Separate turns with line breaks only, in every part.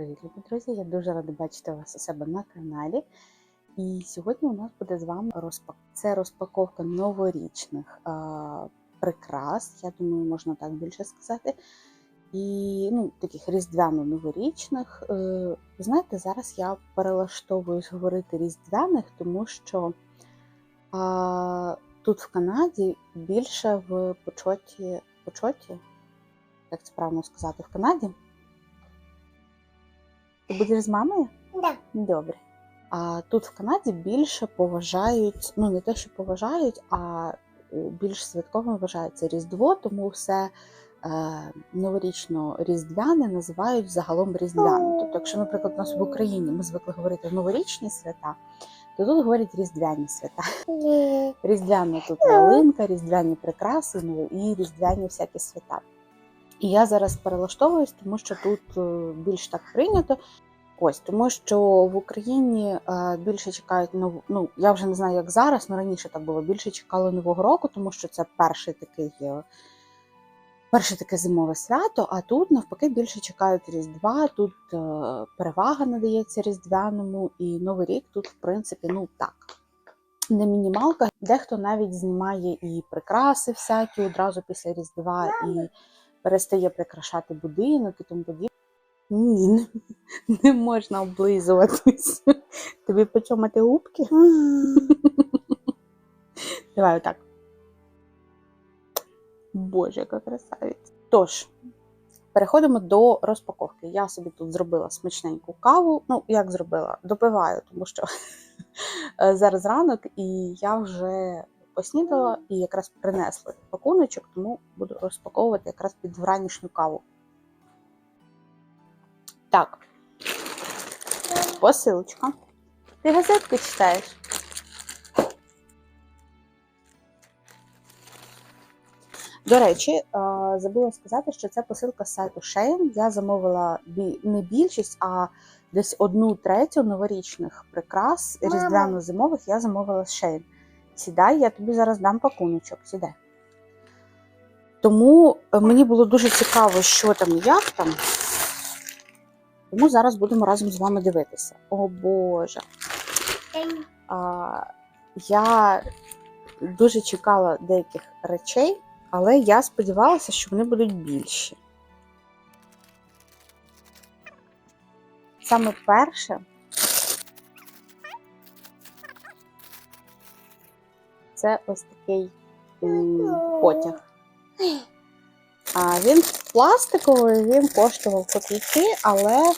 Привіт, любі друзі! Я дуже рада бачити вас у себе на каналі. І сьогодні у нас буде з вами розпак... Це розпаковка новорічних а, прикрас, я думаю, можна так більше сказати. І ну, таких різдвяно-новорічних. Е, знаєте, зараз я перелаштовуюсь говорити різдвяних, тому що а, тут в Канаді більше в почоті, почоті, як це правильно сказати, в Канаді. Ти будеш з мамою?
Да.
Добре. А тут в Канаді більше поважають, ну не те, що поважають, а е, більш святковим вважається Різдво, тому все е, новорічно-різдвяне називають загалом різдвяним. Тобто, якщо, наприклад, у нас в Україні ми звикли говорити новорічні свята, то тут говорять різдвяні свята. Різдвяна тут ялинка, різдвяні прикраси, ну і різдвяні всякі свята. І я зараз перелаштовуюсь, тому що тут е, більш так прийнято. Ось, тому що в Україні е, більше чекають нову. Ну я вже не знаю, як зараз, але раніше так було. Більше чекали Нового року, тому що це перший такий. е, Перше таке зимове свято, а тут навпаки більше чекають Різдва. Тут перевага надається Різдвяному, і Новий рік тут, в принципі, ну так, не мінімалка. Дехто навіть знімає і прикраси всякі одразу після Різдва і перестає прикрашати будинок і тому подібне. Ні, не, можна облизуватись. Тобі почомати губки? Давай отак. Боже, яка красавиця. Тож, переходимо до розпаковки. Я собі тут зробила смачненьку каву. Ну, як зробила? Допиваю, тому що зараз ранок, і я вже поснідала і якраз принесла пакуночок, тому буду розпаковувати якраз під вранішню каву. Так. Посилочка. Ти газетки читаєш? До речі, е, забула сказати, що це посилка з сайту Shein. Я замовила не більшість, а десь одну третю новорічних прикрас різдвяно-зимових я замовила з Shein. Сідай, я тобі зараз дам пакуночок. Сідай. Тому е, мені було дуже цікаво, що там як там. Тому зараз будемо разом з вами дивитися. О Боже. А, я дуже чекала деяких речей, але я сподівалася, що вони будуть більші. Саме перше це ось такий потяг. А він пластиковий, він коштував копійки, але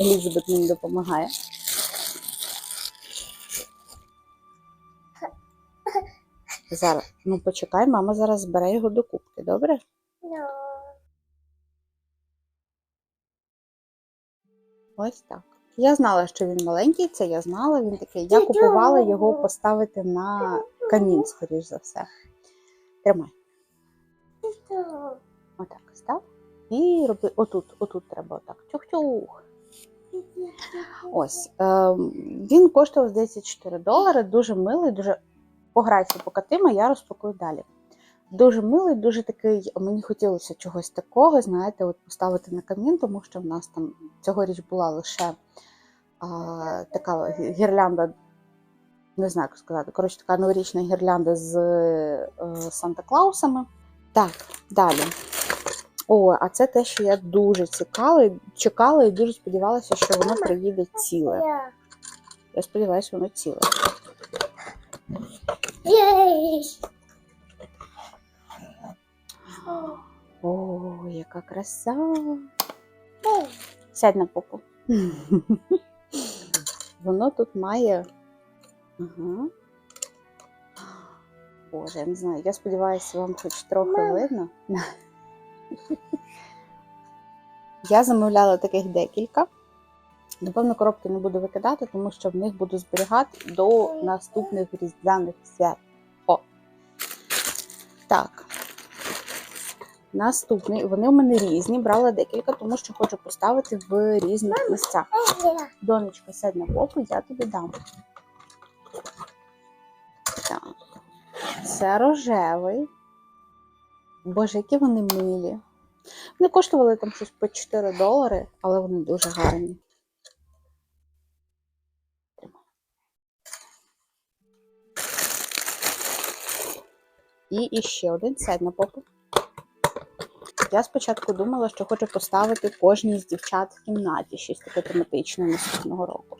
Елізабет мені допомагає. Зараз, ну почекай, мама зараз збере його до кубки, добре? Ось так. Я знала, що він маленький, це я знала. Він такий. Я купувала його поставити на камін, скоріш за все. Тримай. Отак став. І роби отут, отут треба отак. Чух-чух. Ось. Е, він коштував, здається, 4 долари. Дуже милий, дуже пограйся покатима, я розпакую далі. Дуже милий, дуже такий. Мені хотілося чогось такого, знаєте, от поставити на камін, тому що в нас там цьогоріч була лише а, така гірлянда, не знаю, як сказати. Коротше, така новорічна гірлянда з е, Санта-Клаусами. Так, далі. О, а це те, що я дуже цікала, чекала і дуже сподівалася, що воно приїде ціле.
Я.
Сподіваюся, воно ціле. О, яка краса! Сядь на попу. Воно тут має. Ага. Боже, я не знаю. Я сподіваюся, вам хоч трохи
Мама.
видно. Я замовляла таких декілька. Напевно, коробки не буду викидати, тому що в них буду зберігати до наступних різдвяних свят. О! Так. Наступний. Вони у мене різні. Брала декілька, тому що хочу поставити в різних місцях. Донечка, сядь на попу, я тобі дам. Це рожевий. Боже, які вони милі. Вони коштували там щось по 4 долари, але вони дуже гарні. І іще один сядь на попу. Я спочатку думала, що хочу поставити кожній з дівчат в кімнаті щось таке тематичне наступного року.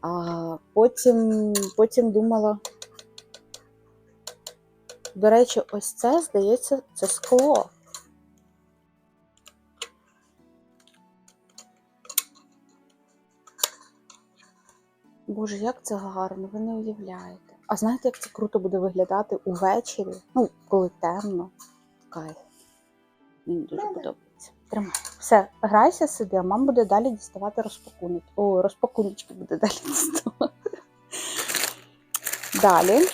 А потім, потім думала. До речі, ось це, здається, це скло. Боже, як це гарно, ви не уявляєте. А знаєте, як це круто буде виглядати увечері? Ну, коли темно. Кайф. Мені дуже подобається. Тримай. Все, грайся, сиди, а мам буде далі діставати розпакунок. О, розпакуночки буде далі діставати. Далі.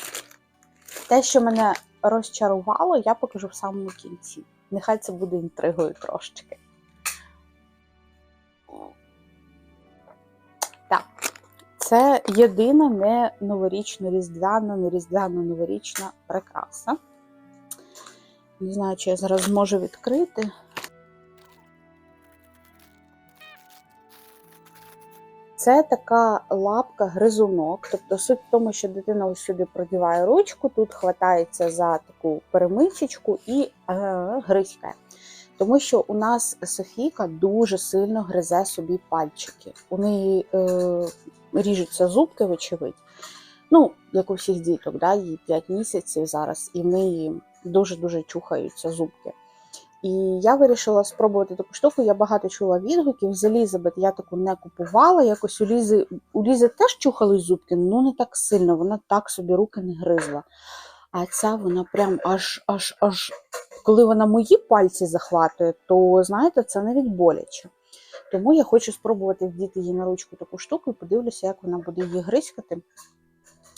Те, що мене розчарувало, я покажу в самому кінці. Нехай це буде інтригою трошечки. Так. Це єдина не новорічна, різдвяна, не різдвяна новорічна прикраса. Не знаю, чи я зараз зможу відкрити. Це така лапка гризунок. Тобто суть в тому, що дитина ось сюди продіває ручку, тут хватається за таку перемичечку і е, гризькає. Тому що у нас Софійка дуже сильно гризе собі пальчики. У неї е, ріжуться зубки, вочевидь. Ну, як у всіх діток, да? їй 5 місяців зараз, і в неї дуже-дуже чухаються зубки. І я вирішила спробувати таку штуку. Я багато чула відгуків. З Елізабет я таку не купувала. Якось у Лізи, у Лізи теж чухались зубки, ну не так сильно, вона так собі руки не гризла. А ця вона прям аж аж аж коли вона мої пальці захватує, то знаєте, це навіть боляче. Тому я хочу спробувати вдіти їй на ручку таку штуку і подивлюся, як вона буде її гризькати.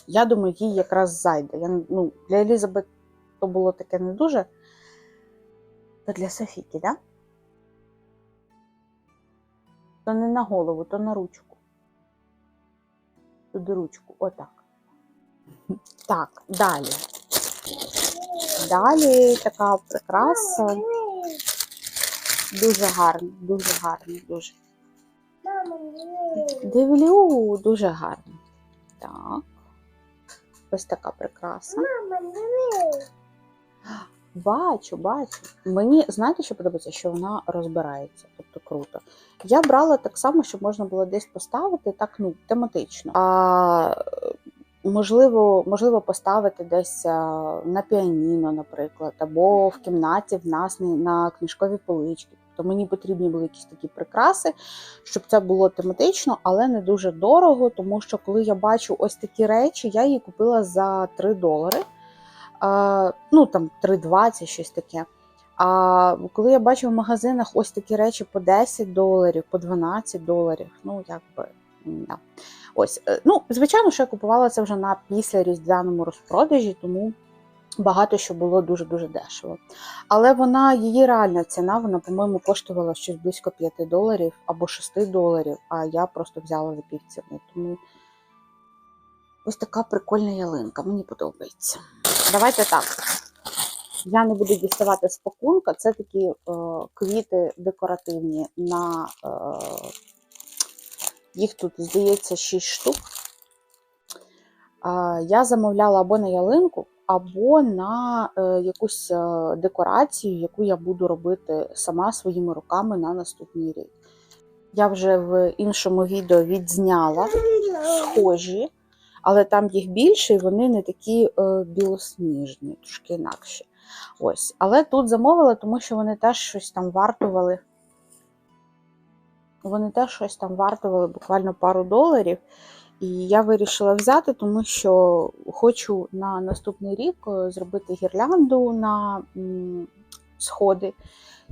Я думаю, їй якраз зайде. Я, ну, для Елізабет то було таке не дуже. То для Софіки, да? То не на голову, то на ручку. Туди ручку, отак. Так, далі. Далі така прикраса. Дуже гарна, дуже гарна, дуже. Дивлю, дуже гарно. Так. Ось така прикраса. Бачу, бачу. Мені знаєте, що подобається, що вона розбирається, тобто круто. Я брала так само, щоб можна було десь поставити так, ну, тематично. А можливо, можливо, поставити десь на піаніно, наприклад, або в кімнаті в нас на- книжковій поличці. Тобто мені потрібні були якісь такі прикраси, щоб це було тематично, але не дуже дорого, тому що коли я бачу ось такі речі, я її купила за 3 долари. Ну там 3,20, щось таке. А коли я бачу в магазинах ось такі речі по 10 доларів, по 12 доларів, ну якби да. ось. е, Ну, звичайно, що я купувала це вже на після різдвяному розпродажі, тому багато що було дуже-дуже дешево. Але вона, її реальна ціна, вона, по-моєму, коштувала щось близько 5 доларів або 6 доларів, а я просто взяла за півціни. Тому ось така прикольна ялинка, мені подобається. Давайте так. Я не буду діставати з пакунка. Це такі е, квіти декоративні на е, їх тут, здається, 6 штук. Е, я замовляла або на ялинку, або на е, якусь е, декорацію, яку я буду робити сама своїми руками на наступний рік. Я вже в іншому відео відзняла схожі, але там їх більше, і вони не такі е, білосніжні, трошки інакші. Ось. Але тут замовила, тому що вони теж щось там вартували. Вони теж щось там вартували буквально пару доларів. І я вирішила взяти, тому що хочу на наступний рік е, зробити гірлянду на сходи.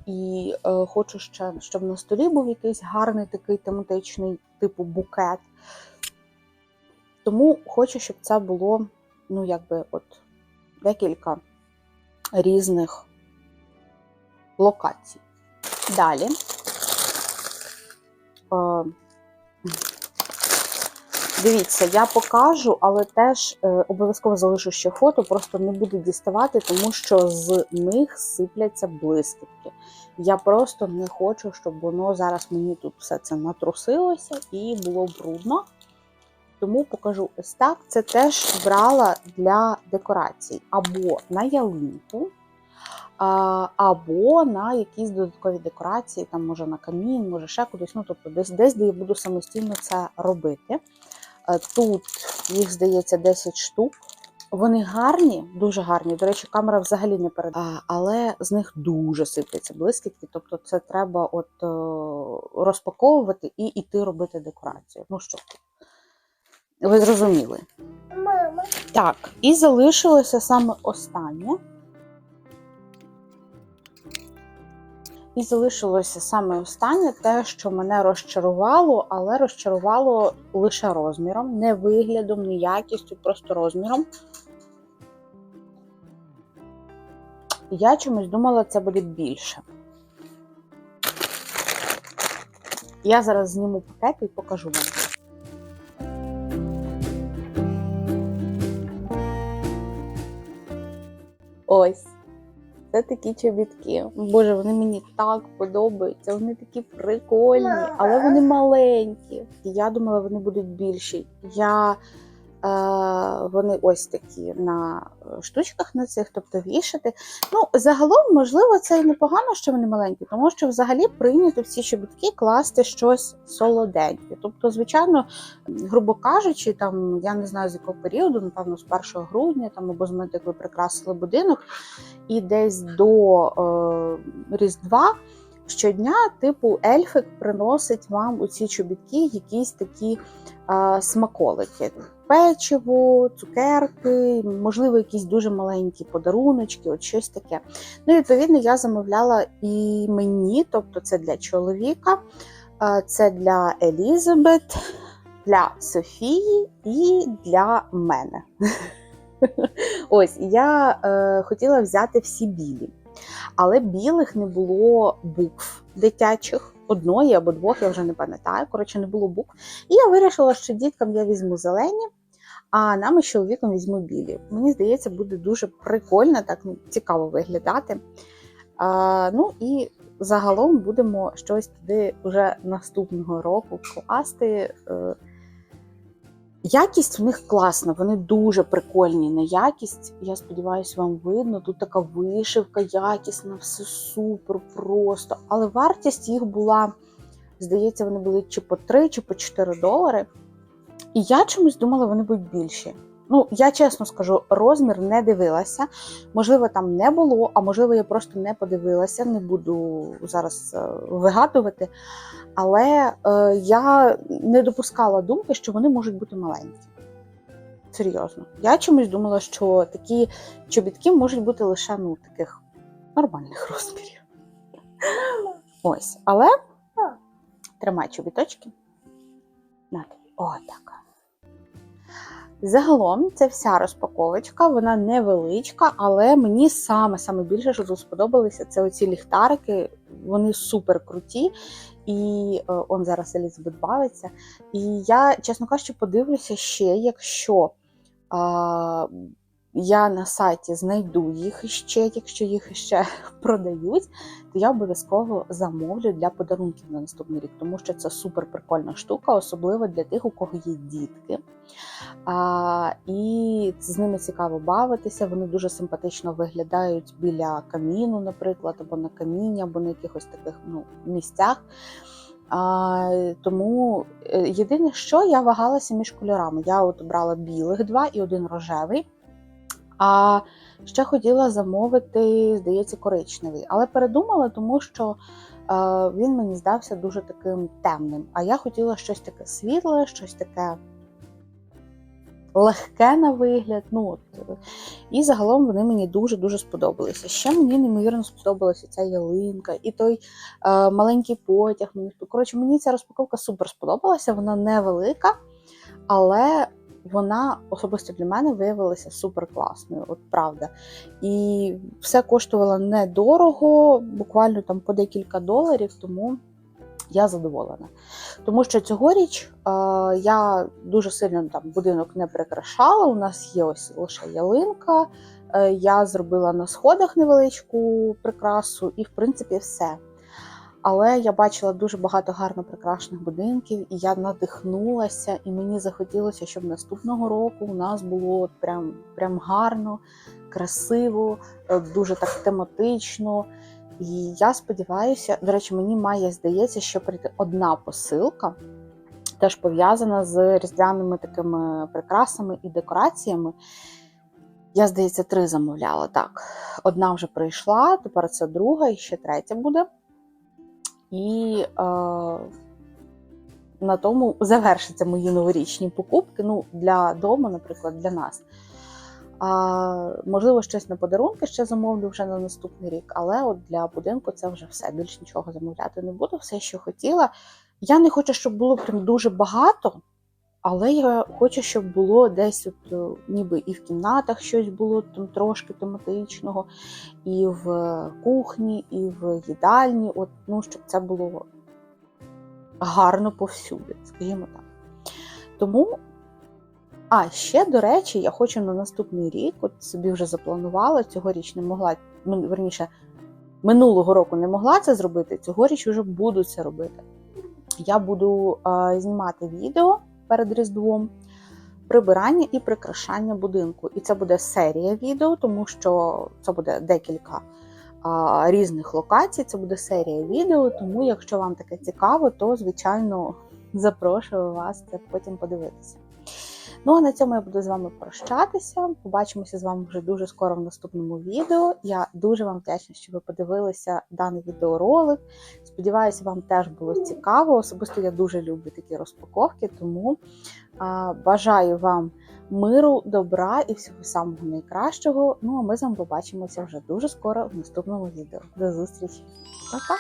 І е, хочу ще, щоб на столі був якийсь гарний такий тематичний, типу букет. Тому хочу, щоб це було, ну, якби, от декілька різних локацій. Далі. Е, Дивіться, я покажу, але теж е, обов'язково залишу ще фото, просто не буду діставати, тому що з них сипляться блискітки. Я просто не хочу, щоб воно зараз мені тут все це натрусилося і було брудно. Тому покажу ось так. Це теж брала для декорацій або на ялинку, або на якісь додаткові декорації, там може на камін, може ще кудись. Ну, тобто десь, десь, де я буду самостійно це робити. Е, Тут їх здається 10 штук. Вони гарні, дуже гарні. До речі, камера взагалі не передає, але з них дуже сипляться блискітки. Тобто, це треба от е, розпаковувати і йти робити декорацію. Ну що, ви зрозуміли.
Мама,
Так, і залишилося саме останнє. І залишилося саме останнє те, що мене розчарувало, але розчарувало лише розміром, не виглядом, не якістю, просто розміром. Я чомусь думала, це буде більше. Я зараз зніму пакет і покажу вам. Ось. Це такі чобітки. Боже, вони мені так подобаються. Вони такі прикольні, але вони маленькі. Я думала, вони будуть більші. Я, вони ось такі на штучках на цих, тобто вішати. Ну, загалом, можливо, це і непогано, що вони маленькі, тому що взагалі прийнято в ці чобітки класти щось солоденьке. Тобто, звичайно, грубо кажучи, там я не знаю з якого періоду, напевно, з 1 грудня там або з моменту, як ви прикрасили будинок, і десь до е, Різдва щодня, типу, ельфик приносить вам у ці чобітки якісь такі е, смаколики. Печиво, цукерки, можливо, якісь дуже маленькі подаруночки, от щось таке. Ну, відповідно, я замовляла і мені, тобто це для чоловіка, е, це для Елізабет, для Софії і для мене. Ось я е, хотіла взяти всі білі, але білих не було букв дитячих. Одної або двох, я вже не пам'ятаю. Коротше, не було букв. І я вирішила, що діткам я візьму зелені, а нам із чоловіком візьму білі. Мені здається, буде дуже прикольно, так ну, цікаво виглядати. А, ну і загалом будемо щось туди вже наступного року класти. Якість в них класна, вони дуже прикольні на якість. Я сподіваюся, вам видно. Тут така вишивка якісна, все супер просто. Але вартість їх була, здається, вони були чи по 3, чи по 4 долари. І я чомусь думала, вони будуть більші. Ну, я чесно скажу, розмір не дивилася. Можливо, там не було, а можливо, я просто не подивилася, не буду зараз е, вигадувати. Але е, я не допускала думки, що вони можуть бути маленькі. Серйозно. Я чомусь думала, що такі чобітки можуть бути лише ну, таких нормальних розмірів. Ось, але тримай чобіточки. О, так. Загалом це вся розпаковочка, вона невеличка, але мені саме саме більше, що тут сподобалося, це оці ліхтарики. Вони супер круті. І е, он зараз Елізабет бавиться. І я, чесно кажучи, подивлюся ще, якщо а, я на сайті знайду їх ще, якщо їх ще продають, то я обов'язково замовлю для подарунків на наступний рік, тому що це супер прикольна штука, особливо для тих, у кого є дітки. А, І з ними цікаво бавитися. Вони дуже симпатично виглядають біля каміну, наприклад, або на камінні, або на якихось таких ну, місцях. А, Тому е, єдине, що я вагалася між кольорами. Я от брала білих два і один рожевий. А ще хотіла замовити, здається, коричневий. Але передумала, тому що е, він мені здався дуже таким темним. А я хотіла щось таке світле, щось таке легке на вигляд. Ну, от. І загалом вони мені дуже-дуже сподобалися. Ще мені неймовірно сподобалася ця ялинка і той е, маленький потяг. Коротше, мені ця розпаковка супер сподобалася. Вона невелика, але вона особисто для мене виявилася супер класною, от правда. І все коштувало недорого, буквально там по декілька доларів, тому я задоволена. Тому що цьогоріч е, я дуже сильно там будинок не прикрашала. У нас є ось лише ялинка. Е, я зробила на сходах невеличку прикрасу, і в принципі все. Але я бачила дуже багато гарно прикрашених будинків, і я надихнулася, і мені захотілося, щоб наступного року у нас було прям, прям гарно, красиво, е, дуже так тематично. І я сподіваюся, до речі, мені має здається, що прийти одна посилка, теж пов'язана з різдвяними такими прикрасами і декораціями. Я, здається, три замовляла. Так, одна вже прийшла, тепер це друга і ще третя буде. І е, на тому завершаться мої новорічні покупки. Ну, для дому, наприклад, для нас. А, можливо, щось на подарунки ще замовлю вже на наступний рік, але от для будинку це вже все. Більш нічого замовляти не буду, все, що хотіла. Я не хочу, щоб було прям дуже багато, але я хочу, щоб було десь, от, е, ніби і в кімнатах щось було там трошки тематичного, і в кухні, і в їдальні. От, ну, щоб це було гарно повсюди, скажімо так. Тому а ще, до речі, я хочу на наступний рік, от собі вже запланувала, цьогоріч не могла, ну, верніше, минулого року не могла це зробити, цьогоріч вже буду це робити. Я буду е, знімати відео перед Різдвом, прибирання і прикрашання будинку. І це буде серія відео, тому що це буде декілька а, різних локацій, це буде серія відео. Тому, якщо вам таке цікаво, то звичайно запрошую вас це потім подивитися. Ну а на цьому я буду з вами прощатися. Побачимося з вами вже дуже скоро в наступному відео. Я дуже вам вдячна, що ви подивилися даний відеоролик. Сподіваюся, вам теж було цікаво. Особисто я дуже люблю такі розпаковки, тому а, бажаю вам миру, добра і всього самого найкращого. Ну а ми з вами побачимося вже дуже скоро в наступному відео. До зустрічі! Па-па!